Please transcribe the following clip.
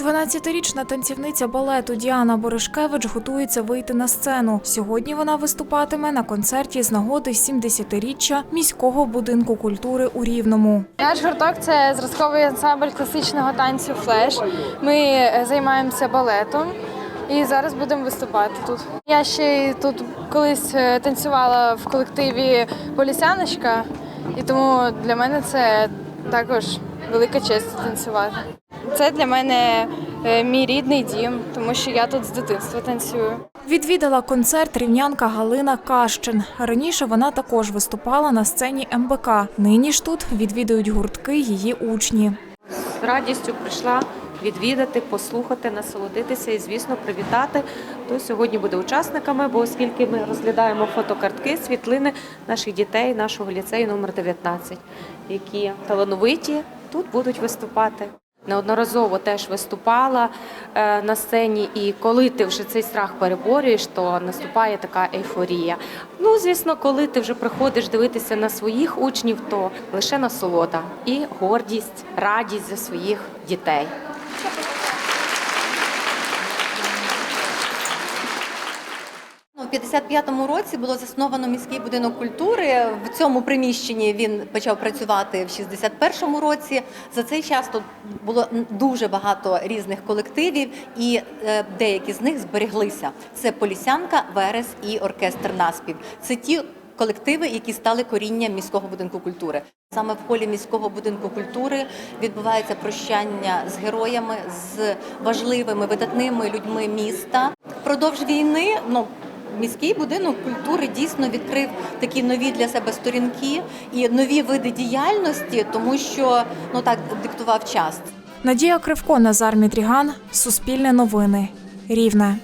12-річна танцівниця балету Діана Боришкевич готується вийти на сцену. Сьогодні вона виступатиме на концерті з нагоди 70-річчя міського будинку культури у Рівному. Наш гурток це зразковий ансамбль класичного танцю флеш. Ми е, займаємося балетом і зараз будемо виступати тут. Я ще й тут колись е, танцювала в колективі Полісяночка, і тому для мене це також велика честь танцювати. Це для мене е, мій рідний дім, тому що я тут з дитинства танцюю. Відвідала концерт рівнянка Галина Кащин. Раніше вона також виступала на сцені МБК. Нині ж тут відвідують гуртки її учні. з радістю прийшла відвідати, послухати, насолодитися і, звісно, привітати. Хто сьогодні буде учасниками, бо оскільки ми розглядаємо фотокартки, світлини наших дітей, нашого ліцею номер 19, які талановиті тут будуть виступати. Неодноразово теж виступала е, на сцені, і коли ти вже цей страх переборюєш, то наступає така ейфорія. Ну, звісно, коли ти вже приходиш дивитися на своїх учнів, то лише насолода і гордість, радість за своїх дітей. Ну, У 55-му році було засновано міський будинок культури. В цьому приміщенні він почав працювати в 61-му році. За цей час тут було дуже багато різних колективів, і е, деякі з них збереглися. Це Полісянка, Верес і оркестр Наспів. Це ті колективи, які стали корінням міського будинку культури. Саме в холі міського будинку культури відбувається прощання з героями, з важливими видатними людьми міста. Впродовж війни ну. Міський будинок культури дійсно відкрив такі нові для себе сторінки і нові види діяльності, тому що ну так диктував час. Надія Кривко, Назар Мітріган, Суспільне новини, Рівне.